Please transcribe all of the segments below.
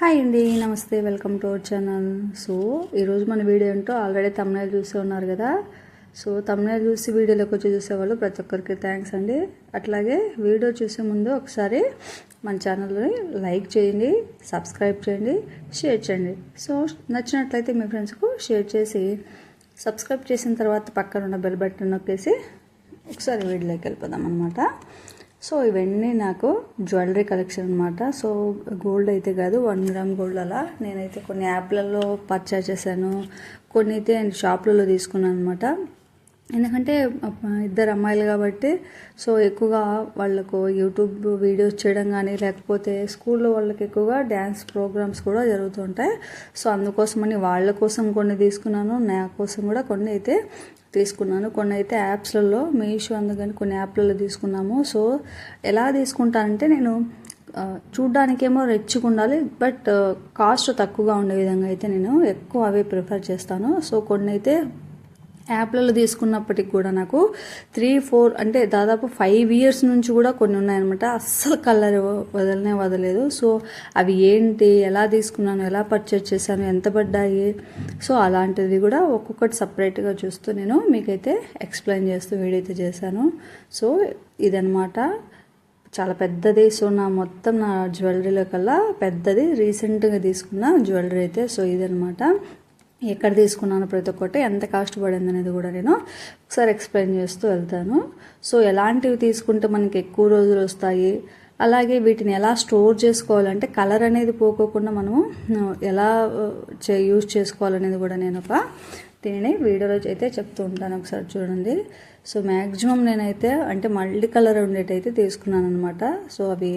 Hi అండి నమస్తే welcome to our channel. So ఈరోజు మన వీడియో ఏంటో ఆల్రెడీ తమిళ చూసి ఉన్నారు కదా. సో తమిళ చూసి వీడియోలోకి వచ్చి చూసేవాళ్ళు ప్రతి ఒక్కరికి థ్యాంక్స్ అండి. అట్లాగే వీడియో చూసే ముందు ఒకసారి మన ఛానల్ని లైక్ చేయండి సబ్స్క్రైబ్ చేయండి షేర్ చేయండి. సో నచ్చినట్లయితే మీ ఫ్రెండ్స్కు షేర్ చేసి సబ్స్క్రైబ్ చేసిన తర్వాత పక్కన ఉన్న బెల్ బటన్ నొక్కేసి ఒకసారి వీడియోలోకి వెళ్ళిపోదాం అనమాట సో ఇవన్నీ నాకు జ్యువెలరీ కలెక్షన్ అనమాట సో గోల్డ్ అయితే కాదు వన్ గ్రామ్ గోల్డ్ అలా. నేనైతే కొన్ని యాప్లలో పర్చేస్ చేశాను. కొన్ని అయితే నేను షాప్లలో తీసుకున్నాను అనమాట ఎందుకంటే ఇద్దరు అమ్మాయిలు కాబట్టి సో ఎక్కువగా వాళ్ళకు యూట్యూబ్ వీడియోస్ చేయడం కానీ లేకపోతే స్కూల్లో వాళ్ళకి ఎక్కువగా డ్యాన్స్ ప్రోగ్రామ్స్ కూడా జరుగుతుంటాయి సో అందుకోసమని వాళ్ళ కోసం కొన్ని తీసుకున్నాను నా కోసం కూడా కొన్ని అయితే తీసుకున్నాను. కొన్ని అయితే యాప్స్లలో మీషో అందుకని కొన్ని యాప్లలో తీసుకున్నాము. సో ఎలా తీసుకుంటానంటే నేను చూడ్డానికేమో రిచ్గా ఉండాలి బట్ కాస్ట్ తక్కువగా ఉండే విధంగా అయితే నేను ఎక్కువ అవే ప్రిఫర్ చేస్తాను. సో కొన్ని అయితే యాప్లలో తీసుకున్నప్పటికి కూడా నాకు త్రీ ఫోర్ అంటే దాదాపు ఫైవ్ ఇయర్స్ నుంచి కూడా కొన్ని ఉన్నాయన్నమాట. అస్సలు కలర్ వదలనే వదలేదు సో అవి ఏంటి ఎలా తీసుకున్నాను ఎలా పర్చేజ్ చేశాను ఎంత పడ్డాయి? సో అలాంటిది కూడా ఒక్కొక్కటి సపరేట్గా చూస్తూ నేను మీకైతే ఎక్స్ప్లెయిన్ చేస్తూ వీడియో అయితే చేశాను. సో ఇదనమాట చాలా పెద్దది. సో నా మొత్తం నా జ్యువెలరీలో కల్లా పెద్దది. రీసెంట్గా తీసుకున్న జ్యువెలరీ అయితే. సో ఇదనమాట ఎక్కడ తీసుకున్నాను ప్రతి ఒక్కటి ఎంత కాస్ట్ పడింది అనేది కూడా నేను ఒకసారి ఎక్స్ప్లెయిన్ చేస్తూ వెళ్తాను. సో ఎలాంటివి తీసుకుంటే మనకి ఎక్కువ రోజులు వస్తాయి? అలాగే వీటిని ఎలా స్టోర్ చేసుకోవాలంటే కలర్ అనేది పోకోకుండా మనము ఎలా చే యూజ్ చేసుకోవాలనేది కూడా నేను ఒక దీనిని వీడియోలో అయితే చెప్తూ ఉంటాను ఒకసారి చూడండి. సో మ్యాక్సిమం నేనైతే అంటే మల్టీ కలర్ ఉండేటైతే తీసుకున్నాను అనమాట సో అవి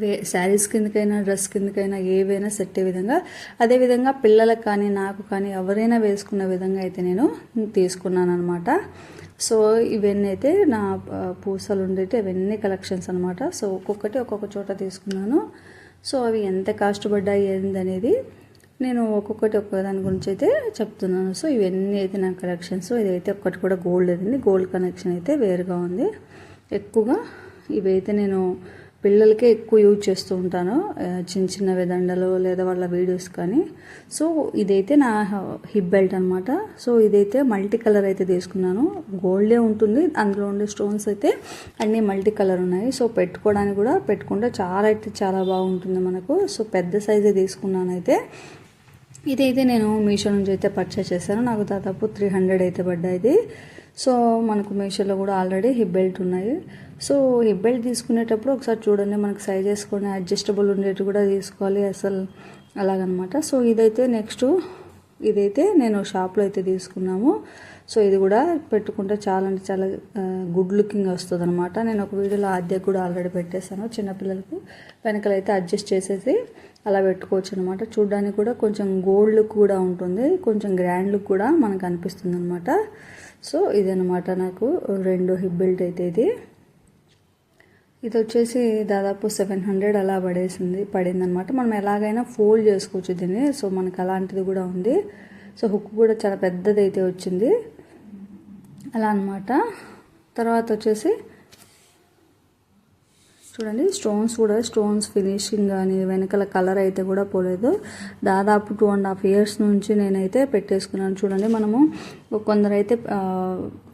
వే శారీస్ కిందకైనా డ్రెస్ కిందకైనా ఏవైనా సెట్ అయ్యే విధంగా. అదేవిధంగా పిల్లలకు కానీ నాకు కానీ ఎవరైనా వేసుకున్న విధంగా అయితే నేను తీసుకున్నాను అనమాట సో ఇవన్నీ అయితే నా పూసలు ఉండేటి అవన్నీ కలెక్షన్స్ అనమాట సో ఒక్కొక్కటి ఒక్కొక్క చోట తీసుకున్నాను. సో అవి ఎంత కాస్ట్ పడ్డాయి ఏందనేది నేను ఒక్కొక్కటి ఒక్కొక్క దాని గురించి అయితే చెప్తున్నాను. సో ఇవన్నీ అయితే నా కలెక్షన్స్. ఇదైతే ఒక్కటి కూడా గోల్డ్ అయింది గోల్డ్ కనెక్షన్ అయితే వేరుగా ఉంది. ఎక్కువగా ఇవైతే నేను పిల్లలకే ఎక్కువ యూజ్ చేస్తూ ఉంటాను చిన్న చిన్న విదండలు లేదా వాళ్ళ వీడియోస్ కానీ. సో ఇదైతే నా హిప్ బెల్ట్ అనమాట సో ఇదైతే మల్టీ కలర్ అయితే తీసుకున్నాను. గోల్డే ఉంటుంది అందులో ఉండే స్టోన్స్ అయితే అన్నీ మల్టీ కలర్ ఉన్నాయి. సో పెట్టుకోవడానికి కూడా పెట్టుకుంటే చాలా అయితే చాలా బాగుంటుంది మనకు. సో పెద్ద సైజే తీసుకున్నాను అయితే. ఇదైతే నేను మీషో నుంచి అయితే పర్చేస్ చేశాను. నాకు దాదాపు త్రీ హండ్రెడ్ అయితే పడ్డాయి. సో మనకు మీషోలో కూడా ఆల్రెడీ హిప్ బెల్ట్ ఉన్నాయి. సో హిప్ బెల్ట్ తీసుకునేటప్పుడు ఒకసారి చూడండి మనకు సైజ్ వేసుకొని అడ్జస్టబుల్ ఉండేవి కూడా తీసుకోవాలి అసలు అలాగనమాట. సో ఇదైతే నెక్స్ట్ ఇదైతే నేను షాప్లో అయితే తీసుకున్నాము. సో ఇది కూడా పెట్టుకుంటే చాలా అంటే చాలా గుడ్ లుకింగ్ వస్తుంది అనమాట నేను ఒక వీడియోలో అద్దె కూడా ఆల్రెడీ పెట్టేశాను చిన్నపిల్లలకు వెనకలైతే అడ్జస్ట్ చేసేసి అలా పెట్టుకోవచ్చు అనమాట చూడడానికి కూడా కొంచెం గోల్డ్ లుక్ కూడా ఉంటుంది కొంచెం గ్రాండ్ లుక్ కూడా మనకు అనిపిస్తుంది అనమాట సో ఇదనమాట నాకు రెండు హిప్ బెల్ట్ అయితే ఇది. ఇది వచ్చేసి దాదాపు సెవెన్ హండ్రెడ్ అలా పడేసింది పడిందనమాట మనం ఎలాగైనా ఫోల్డ్ చేసుకోవచ్చు దీన్ని. సో మనకు అలాంటిది కూడా ఉంది. సో హుక్ కూడా చాలా పెద్దది అయితే వచ్చింది. అలా అనమాట తర్వాత వచ్చేసి చూడండి స్టోన్స్ కూడా స్టోన్స్ ఫినిషింగ్ కానీ వెనకాల కలర్ అయితే కూడా పోలేదు. దాదాపు టూ అండ్ హాఫ్ ఇయర్స్ నుంచి నేనైతే పెట్టేసుకున్నాను. చూడండి మనము కొందరైతే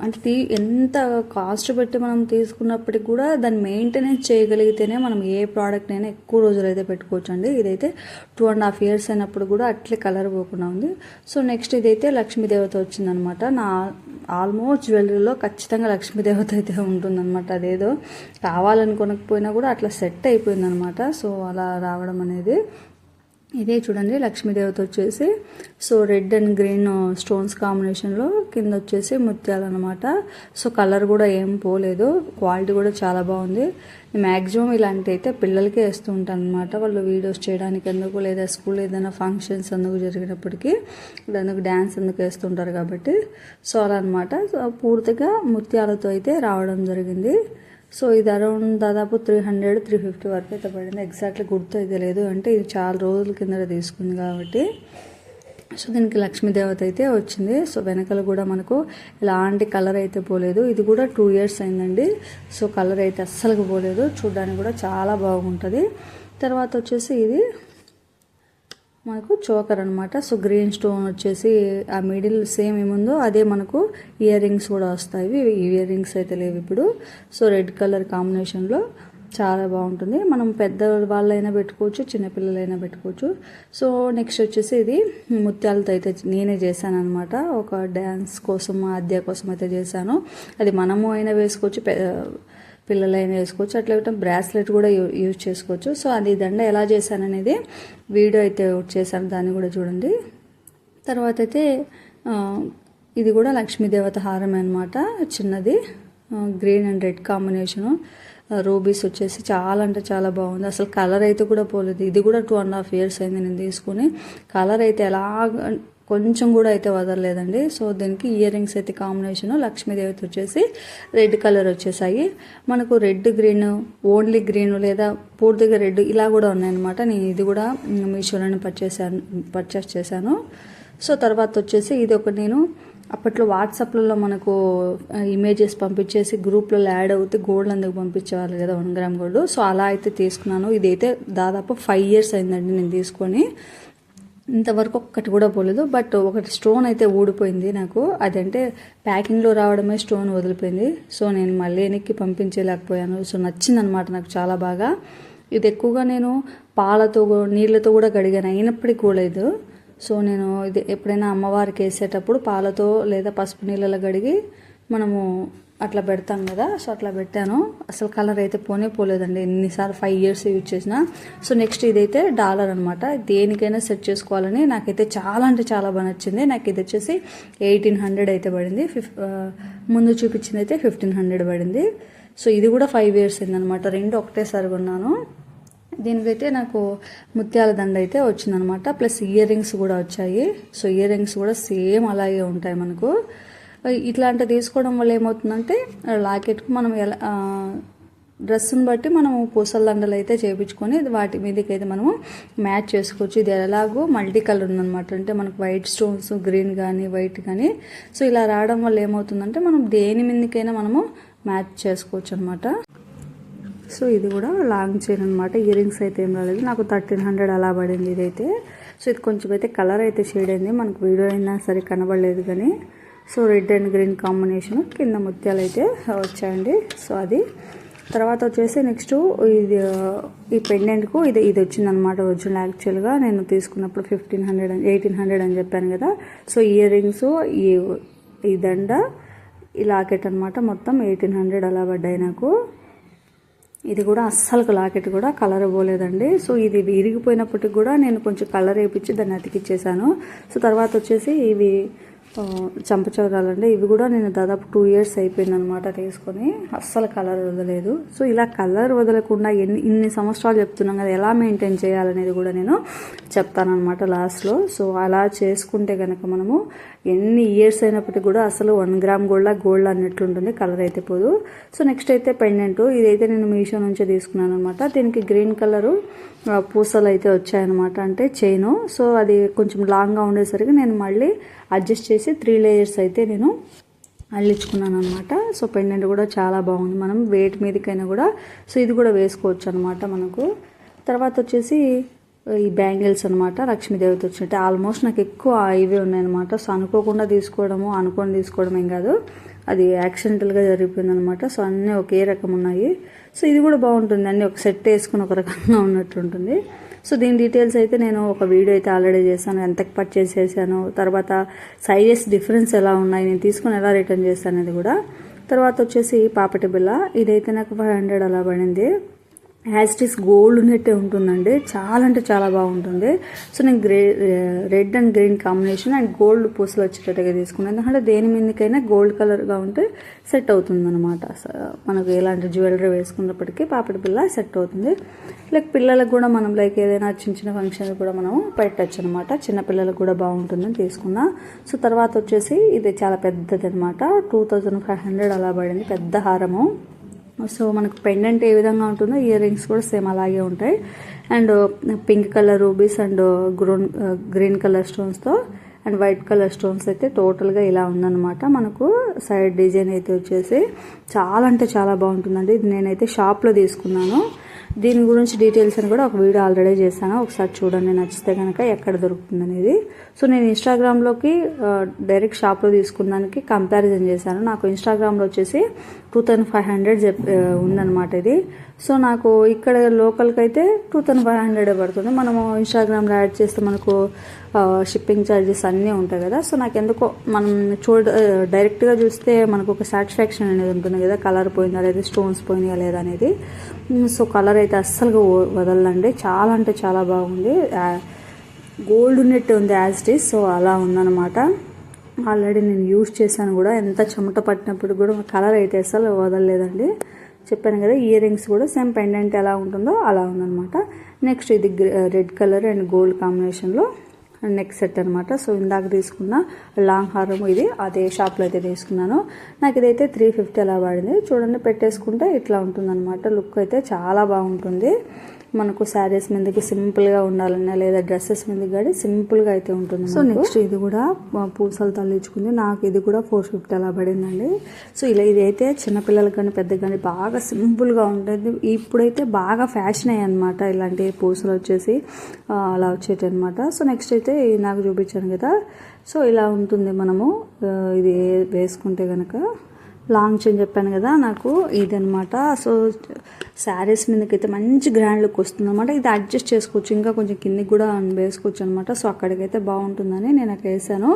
అంటే తీ ఎంత కాస్ట్ పెట్టి మనం తీసుకున్నప్పటికి కూడా దాన్ని మెయింటెనెన్స్ చేయగలిగితేనే మనం ఏ ప్రోడక్ట్ అయినా ఎక్కువ రోజులు అయితే పెట్టుకోవచ్చు అండి ఇదైతే టూ అండ్ హాఫ్ ఇయర్స్ అయినప్పుడు కూడా అట్లే కలర్ పోకుండా ఉంది. సో నెక్స్ట్ ఇదైతే లక్ష్మీదేవత వచ్చిందనమాట. నా ఆల్మోస్ట్ జ్యువెలరీలో ఖచ్చితంగా లక్ష్మీదేవత అయితే ఉంటుందన్నమాట అదేదో కావాలని కొనకపోయినా కూడా అట్లా సెట్ అయిపోయిందనమాట. సో అలా రావడం అనేది ఇదే చూడండి లక్ష్మీదేవత వచ్చేసి. So red and green stones కాంబినేషన్లో కింద వచ్చేసి ముత్యాలు అనమాట సో కలర్ కూడా ఏం పోలేదు. క్వాలిటీ కూడా చాలా బాగుంది. మ్యాక్సిమం ఇలాంటి అయితే పిల్లలకే వేస్తూ ఉంటాను అనమాట వాళ్ళు వీడియోస్ చేయడానికి ఎందుకు లేదా స్కూల్ ఏదైనా ఫంక్షన్స్ ఎందుకు జరిగినప్పటికీ అందుకు డ్యాన్స్ ఎందుకు వేస్తుంటారు కాబట్టి. సో అలా అనమాట. పూర్తిగా ముత్యాలతో అయితే రావడం జరిగింది. సో ఇది అరౌండ్ దాదాపు త్రీ హండ్రెడ్ త్రీ ఫిఫ్టీ వరకు అయితే పడింది. ఎగ్జాక్ట్లీ గుర్తు అయితే లేదు అంటే ఇది చాలా రోజుల కింద తీసుకుంది కాబట్టి. సో దీనికి లక్ష్మీదేవత అయితే వచ్చింది. సో వెనకాల కూడా మనకు ఎలాంటి కలర్ అయితే పోలేదు. ఇది కూడా టూ ఇయర్స్ అయిందండి. సో కలర్ అయితే అస్సలు పోలేదు. చూడడానికి కూడా చాలా బాగుంటుంది. తర్వాత వచ్చేసి ఇది మనకు చోకర్ అనమాట సో గ్రీన్ స్టోన్ వచ్చేసి ఆ మిడిల్ సేమ్ ఏముందో అదే మనకు ఇయర్ రింగ్స్ కూడా వస్తాయి. ఇయర్ రింగ్స్ అయితే లేవు ఇప్పుడు. సో రెడ్ కలర్ కాంబినేషన్లో చాలా బాగుంటుంది. మనం పెద్ద వాళ్ళైనా పెట్టుకోవచ్చు చిన్నపిల్లలైనా పెట్టుకోవచ్చు. సో నెక్స్ట్ వచ్చేసి ఇది ముత్యాలతో అయితే నేనే చేశాను అనమాట ఒక డ్యాన్స్ కోసం ఆద్య కోసం అయితే చేశాను. అది మనము అయినా వేసుకోవచ్చు పిల్లలైనా వేసుకోవచ్చు అట్లా బ్రాస్లెట్ కూడా యూజ్ చేసుకోవచ్చు. సో అది దండ ఎలా చేశాననేది వీడియో అయితే చేశాను. దాన్ని కూడా చూడండి. తర్వాత అయితే ఇది కూడా లక్ష్మీదేవత హారం అనమాట చిన్నది. Green and red combination. Rubies వచ్చేసి చాలా అంటే చాలా బాగుంది. అసలు కలర్ అయితే కూడా పోలేదు. ఇది కూడా టూ అండ్ హాఫ్ ఇయర్స్ అయింది నేను తీసుకుని. కలర్ అయితే ఎలా కొంచెం కూడా అయితే వదలలేదండి. సో దీనికి ఇయర్ రింగ్స్ అయితే కాంబినేషన్ లక్ష్మీదేవితో వచ్చేసి రెడ్ కలర్ వచ్చేసాయి. మనకు రెడ్ గ్రీన్ ఓన్లీ గ్రీన్ లేదా పూర్తిగా రెడ్ ఇలా కూడా ఉన్నాయన్నమాట. నేను ఇది కూడా మీషోలోనే పర్చేసాను పర్చేస్ చేశాను. సో తర్వాత వచ్చేసి ఇది ఒక నేను అప్పట్లో వాట్సాప్లలో మనకు ఇమేజెస్ పంపించేసి గ్రూప్లలో యాడ్ అవుతే గోల్డ్ అందుకు పంపించేవాళ్ళు కదా వన్ గ్రామ్ గోల్డ్ సో అలా అయితే తీసుకున్నాను. ఇదైతే దాదాపు ఫైవ్ ఇయర్స్ అయిందండి నేను తీసుకొని. ఇంతవరకు ఒక్కటి కూడా పోలేదు బట్ ఒకటి స్టోన్ అయితే ఊడిపోయింది నాకు. అదంటే ప్యాకింగ్లో రావడమే స్టోన్ వదిలిపోయింది. సో నేను మళ్ళీ వెనక్కి పంపించలేకపోయాను. సో నచ్చిందనమాట నాకు చాలా బాగా. ఇది ఎక్కువగా నేను పాలతో నీళ్ళతో కూడా కడిగాను. అయినప్పటికీ కూడలేదు సో నేను ఇది ఎప్పుడైనా అమ్మవారికి వేసేటప్పుడు పాలతో లేదా పసుపు నీళ్ళలో కడిగి మనము అట్లా పెడతాం కదా సో అట్లా పెట్టాను. అసలు కలర్ అయితే పోనే పోలేదండి. ఎన్నిసార్లు ఫైవ్ ఇయర్స్ యూజ్ చేసిన. సో నెక్స్ట్ ఇదైతే డాలర్ అనమాట దేనికైనా సెట్ చేసుకోవాలని నాకైతే చాలా అంటే చాలా బాగా నచ్చింది. నాకు ఇది వచ్చేసి ఎయిటీన్ హండ్రెడ్ అయితే పడింది. ఫిఫ్ ముందు చూపించింది అయితే ఫిఫ్టీన్ హండ్రెడ్ పడింది. సో ఇది కూడా ఫైవ్ ఇయర్స్ అయిందనమాట రెండు ఒకటేసారి కొన్నాను. దీనికైతే నాకు ముత్యాల దండ అయితే వచ్చిందనమాట ప్లస్ ఇయర్ రింగ్స్ కూడా వచ్చాయి. సో ఇయర్ రింగ్స్ కూడా సేమ్ అలాగే ఉంటాయి మనకు. ఇట్లాంటి తీసుకోవడం వల్ల ఏమవుతుందంటే లాకెట్కు మనం ఎలా డ్రెస్సుని బట్టి మనము పూసల దండలు అయితే చేయించుకొని వాటి మీదకి అయితే మనము మ్యాచ్ చేసుకోవచ్చు. ఇది ఎలాగో మల్టీ కలర్ ఉందన్నమాట. అంటే మనకు వైట్ స్టోన్స్ గ్రీన్ కానీ వైట్ కానీ సో ఇలా రావడం వల్ల ఏమవుతుందంటే మనం దేని మీదకైనా మనము మ్యాచ్ చేసుకోవచ్చు అనమాట సో ఇది కూడా లాంగ్ చైన్ అనమాట ఇయర్ రింగ్స్ అయితే ఏం రాలేదు. నాకు థర్టీన్ హండ్రెడ్ అలా పడింది ఇదైతే. సో ఇది కొంచెం అయితే కలర్ అయితే షేడ్ అయింది. మనకు వీడియో అయినా సరే కనబడలేదు కానీ so red and green combination కింద ముత్యాలు అయితే వచ్చాయండి. సో అది తర్వాత వచ్చేసి నెక్స్ట్ ఇది ఈ పెండెంట్కు ఇది ఇది వచ్చిందనమాట ఒరిజినల్ యాక్చువల్గా. నేను తీసుకున్నప్పుడు ఫిఫ్టీన్ హండ్రెడ్ ఎయిటీన్ హండ్రెడ్ అని చెప్పాను కదా. సో ఇయర్ రింగ్స్ ఈ ఈ దండ ఈ లాకెట్ అనమాట మొత్తం ఎయిటీన్ హండ్రెడ్ అలా పడ్డాయి నాకు. ఇది కూడా అస్సలు లాకెట్ కూడా కలర్ పోలేదండి. సో ఇది విరిగిపోయినప్పటికి కూడా నేను కొంచెం కలర్ వేయించి దాన్ని అతికిచ్చేసాను. సో తర్వాత వచ్చేసి ఇవి ఆ, చంపచౌరాలండి ఇవి కూడా నేను దాదాపు టూ ఇయర్స్ అయిపోయింది అనమాట తీసుకొని. అస్సలు కలర్ వదలేదు. సో ఇలా కలర్ వదలకుండా ఎన్ని ఇన్ని సంవత్సరాలు చెప్తున్నాం కదా ఎలా మెయింటైన్ చేయాలనేది కూడా నేను చెప్తానమాట లాస్ట్లో సో అలా చేసుకుంటే కనుక మనము ఎన్ని ఇయర్స్ అయినప్పటికీ కూడా అసలు వన్ గ్రామ్ గోల్డ్ గోల్డ్ అన్నట్లుంటుంది కలర్ అయితే పోదు. సో నెక్స్ట్ అయితే పెండెంట్ ఇదైతే నేను మీషో నుంచే తీసుకున్నాను అనమాట దీనికి గ్రీన్ కలరు పూసలు అయితే వచ్చాయన్నమాట. అంటే చైను. సో అది కొంచెం లాంగ్గా ఉండేసరికి నేను మళ్ళీ అడ్జస్ట్ చేసి త్రీ లేయర్స్ అయితే నేను అల్లించుకున్నాను అనమాట సో పెండెంట్ కూడా చాలా బాగుంది. మనం వెయిట్ మీదకైనా కూడా సో ఇది కూడా వేసుకోవచ్చు అనమాట మనకు. తర్వాత వచ్చేసి ఈ బ్యాంగిల్స్ అనమాట లక్ష్మీదేవితో వచ్చినట్టు. ఆల్మోస్ట్ నాకు ఎక్కువ ఇవే ఉన్నాయన్నమాట. సో అనుకోకుండా తీసుకోవడము అనుకొని తీసుకోవడం ఏం కాదు. అది యాక్సిడెంటల్గా జరిగిపోయింది అనమాట సో అన్నీ ఒకే రకం ఉన్నాయి. సో ఇది కూడా బాగుంటుంది. అన్నీ ఒక సెట్ వేసుకుని ఒక రకంగా ఉన్నట్టు ఉంటుంది సో దీని డీటెయిల్స్ అయితే నేను ఒక వీడియో అయితే ఆల్రెడీ చేశాను. ఎంతకు పర్చేస్ చేశాను. తర్వాత సైజెస్ డిఫరెన్స్ ఎలా ఉన్నాయి నేను తీసుకుని ఎలా రిటర్న్ చేశాను అనేది కూడా. తర్వాత వచ్చేసి పాపటి బిల్ల ఇదైతే నాకు ఫైవ్ హండ్రెడ్ అలా పడింది. యాస్టిస్ గోల్డ్ ఉన్నట్టే ఉంటుందండి. చాలా అంటే చాలా బాగుంటుంది. సో నేను grey red and green combination and gold పూసలు వచ్చేటట్టుగా తీసుకున్నాను. ఎందుకంటే దేని మీదకైనా గోల్డ్ కలర్గా ఉంటే సెట్ అవుతుంది అనమాట మనకు ఎలాంటి జ్యువెలరీ వేసుకున్నప్పటికీ పాపిడి పిల్ల సెట్ అవుతుంది. లైక్ పిల్లలకు కూడా మనం లైక్ ఏదైనా చిన్న చిన్న ఫంక్షన్ కూడా మనం పెట్టచ్చు అనమాట చిన్న పిల్లలకు కూడా బాగుంటుందని తీసుకున్నా. సో తర్వాత వచ్చేసి ఇది చాలా పెద్దది అనమాట టూ థౌజండ్ ఫైవ్ హండ్రెడ్ అలా పడింది. పెద్ద హారము. సో మనకు పెండెంట్ ఏ విధంగా ఉంటుందో ఇయర్ రింగ్స్ కూడా సేమ్ అలాగే ఉంటాయి. And pink colour rubies and grown green colour స్టోన్స్తో అండ్ వైట్ కలర్ స్టోన్స్ అయితే టోటల్గా ఇలా ఉందన్నమాట. మనకు సైడ్ డిజైన్ అయితే వచ్చేసి చాలా అంటే చాలా బాగుంటుందండి. ఇది నేనైతే షాప్లో తీసుకున్నాను. దీని గురించి డీటెయిల్స్ అని కూడా ఒక వీడియో ఆల్రెడీ చేశాను. ఒకసారి చూడండి నచ్చితే కనుక ఎక్కడ దొరుకుతుంది అనేది. సో నేను ఇన్స్టాగ్రామ్లోకి డైరెక్ట్ షాప్లో తీసుకున్నానికి కంపారిజన్ చేశాను. నాకు ఇన్స్టాగ్రామ్లో వచ్చేసి టూ థౌజండ్ ఫైవ్ హండ్రెడ్ చెప్ ఉందన్నమాట ఇది. సో నాకు ఇక్కడ లోకల్కి అయితే టూ థౌజండ్ ఫైవ్ హండ్రెడ్ పడుతుంది. మనము ఇన్స్టాగ్రామ్లో యాడ్ చేస్తే మనకు షిప్పింగ్ ఛార్జెస్ అన్నీ ఉంటాయి కదా. సో నాకు ఎందుకో మనం చూడ డైరెక్ట్గా చూస్తే మనకు ఒక సాటిస్ఫాక్షన్ అనేది ఉంటుంది కదా. కలర్ పోయిందా లేదా స్టోన్స్ పోయినాయా లేదా అనేది. సో కలర్ అయితే అస్సలుగా వదలండి. చాలా అంటే చాలా బాగుంది. గోల్డ్ ఉన్నట్టు ఉంది యాజ్ ఇట్ ఈస్ సో అలా ఉందన్నమాట. ఆల్రెడీ నేను యూజ్ చేశాను కూడా. ఎంత చెమట పట్టినప్పుడు కూడా కలర్ అయితే అసలు వదలలేదండి. చెప్పాను కదా ఇయర్ రింగ్స్ కూడా సేమ్ పెండెంట్ ఎలా ఉంటుందో అలా ఉందనమాట నెక్స్ట్ ఇది రెడ్ కలర్ అండ్ గోల్డ్ కాంబినేషన్లో నెక్ సెట్ అనమాట సో ఇందాక తీసుకున్న లాంగ్ హారం ఇది అదే షాప్లో అయితే తీసుకున్నాను. నాకు ఇదైతే త్రీ ఫిఫ్టీ అలా పడింది. చూడండి పెట్టేసుకుంటే ఇట్లా ఉంటుందన్నమాట. లుక్ అయితే చాలా బాగుంటుంది. మనకు శారీస్ మీదకి సింపుల్గా ఉండాలన్నా లేదా డ్రెస్సెస్ మీదకి కానీ సింపుల్గా అయితే ఉంటుంది సో నెక్స్ట్ ఇది కూడా పూసలు తల్లించుకుంది. నాకు ఇది కూడా ఫోర్ ఫిఫ్టీ అలా పడిందండి. సో ఇలా ఇది అయితే చిన్నపిల్లలకి కానీ పెద్దగా కానీ బాగా సింపుల్గా ఉంటుంది. ఇప్పుడైతే బాగా ఫ్యాషన్ అయ్యాయి అనమాట ఇలాంటి పూసలు వచ్చేసి అలా వచ్చేటి అనమాట సో నెక్స్ట్ అయితే నాకు చూపించాను కదా. సో ఇలా ఉంటుంది మనము ఇది వేసుకుంటే కనుక లాంగ్ చైన్ చెప్పాను కదా నాకు ఇది సో శారీస్ మీదకైతే మంచి గ్రాండ్ లుక్ వస్తుంది అనమాట ఇది అడ్జస్ట్ చేసుకోవచ్చు ఇంకా కొంచెం కిందికి కూడా వేసుకోవచ్చు అనమాట సో అక్కడికైతే బాగుంటుందని నేను అక్కడ వేసాను.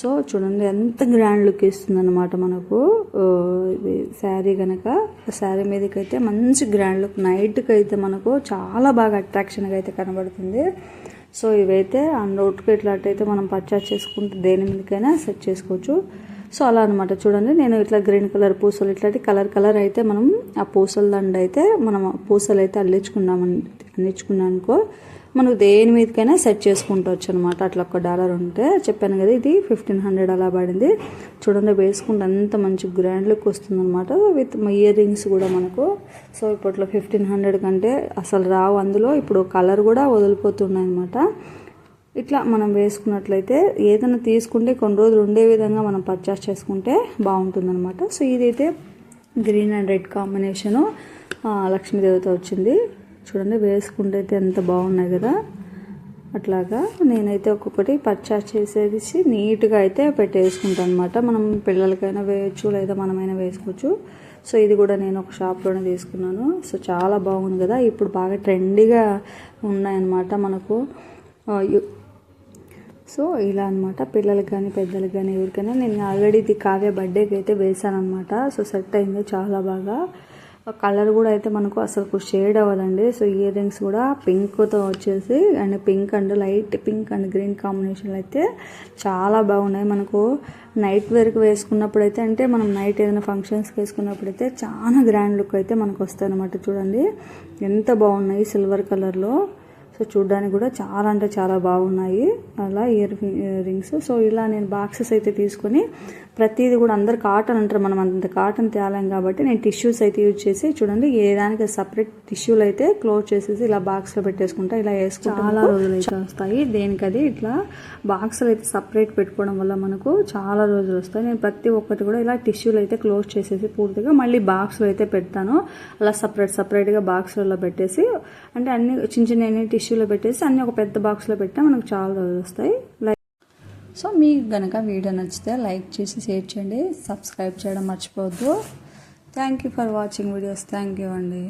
సో చూడండి ఎంత గ్రాండ్ లుక్ ఇస్తుంది అనమాట మనకు ఇది శారీ కనుక శారీ మీదకైతే మంచి గ్రాండ్ లుక్. నైట్కి అయితే మనకు చాలా బాగా అట్రాక్షన్గా అయితే కనబడుతుంది. సో ఇవైతే ఆ ఇట్లా అట్టయితే మనం పర్చేస్ చేసుకుంటే దేని మీదకైనా సెట్ చేసుకోవచ్చు. సో అలా అనమాట చూడండి నేను ఇట్లా గ్రీన్ కలర్ పూసలు ఇట్లాంటి కలర్ కలర్ అయితే మనం ఆ పూసల దండ అయితే మనం పూసలు అయితే అల్లించుకున్నామని అల్లించుకున్నాం అల్లించుకున్నానుకో మనకు దేని మీదకైనా సెట్ చేసుకుంటవచ్చు అనమాట అట్లా ఒక డాలర్ ఉంటే చెప్పాను కదా ఇది ఫిఫ్టీన్ హండ్రెడ్ అలా పడింది. చూడండి వేసుకుంటే అంత మంచి గ్రాండ్ లుక్ వస్తుంది అనమాట విత్ ఇయర్ రింగ్స్ కూడా మనకు. సో ఇప్పట్లో ఫిఫ్టీన్ హండ్రెడ్ కంటే అసలు రావు అందులో. ఇప్పుడు కలర్ కూడా వదిలిపోతున్నాయి అనమాట ఇట్లా మనం వేసుకున్నట్లయితే ఏదైనా తీసుకుంటే కొన్ని రోజులు ఉండే విధంగా మనం పర్చేస్ చేసుకుంటే బాగుంటుందన్నమాట. సో ఇదైతే గ్రీన్ అండ్ రెడ్ కాంబినేషను లక్ష్మీదేవత వచ్చింది. చూడండి వేసుకుంటే అయితే ఎంత బాగున్నాయి కదా. అట్లాగా నేనైతే ఒక్కొక్కటి పర్చేస్ చేసేసి నీట్గా అయితే పెట్టేసుకుంటాను అనమాట మనం పిల్లలకైనా వేయచ్చు లేదా మనమైనా వేసుకోవచ్చు. సో ఇది కూడా నేను ఒక షాప్లోనే తీసుకున్నాను. సో చాలా బాగుంది కదా. ఇప్పుడు బాగా ట్రెండీగా ఉన్నాయన్నమాట మనకు. సో ఇలా అనమాట పిల్లలకి కానీ పెద్దలకు కానీ ఎవరికైనా నేను ఆల్రెడీ ఇది కావ్య బర్త్డేకి అయితే వేసాను అనమాట సో సెట్ అయింది చాలా బాగా. కలర్ కూడా అయితే మనకు అసలు షేడ్ అవ్వదండి. సో ఇయర్ రింగ్స్ కూడా పింక్తో వచ్చేసి and pink and light pink and green కాంబినేషన్లు అయితే చాలా బాగున్నాయి. మనకు నైట్ వేర్కి వేసుకున్నప్పుడు అయితే అంటే మనం నైట్ ఏదైనా ఫంక్షన్స్కి వేసుకున్నప్పుడు అయితే చాలా గ్రాండ్ లుక్ అయితే మనకు వస్తాయి అనమాట చూడండి ఎంత బాగున్నాయి సిల్వర్ కలర్లో సో చూడడానికి కూడా చాలా అంటే చాలా బాగున్నాయి. అలా ఇయర్ రింగ్స్. సో ఇలా నేను బాక్సెస్ అయితే తీసుకొని ప్రతిదీ కూడా అందరు కాటన్ అంటారు. మనం అంత కాటన్ తేలాం కాబట్టి నేను టిష్యూస్ అయితే యూజ్ చేసి చూడండి ఏ దానికి సపరేట్ టిష్యూలు అయితే క్లోజ్ చేసేసి ఇలా బాక్స్లో పెట్టేసుకుంటా ఇలా వేసుకుంటా చాలా రోజులు అయితే వస్తాయి. దేనికది ఇట్లా బాక్స్లో అయితే సపరేట్ పెట్టుకోవడం వల్ల మనకు చాలా రోజులు వస్తాయి. నేను ప్రతి ఒక్కటి కూడా ఇలా టిష్యూలు అయితే క్లోజ్ చేసేసి పూర్తిగా మళ్ళీ బాక్స్లో అయితే పెడతాను. అలా సపరేట్ సపరేట్గా బాక్స్లలో పెట్టేసి అంటే అన్ని చిన్న చిన్న టిష్యూలో పెట్టేసి అన్ని ఒక పెద్ద బాక్స్లో పెట్టినా మనకు చాలా రోజులు వస్తాయి. సో మీకు కనుక వీడియో నచ్చితే లైక్ చేసి షేర్ చేయండి. సబ్స్క్రైబ్ చేయడం మర్చిపోవద్దు. Thank you for watching videos thank you అండి.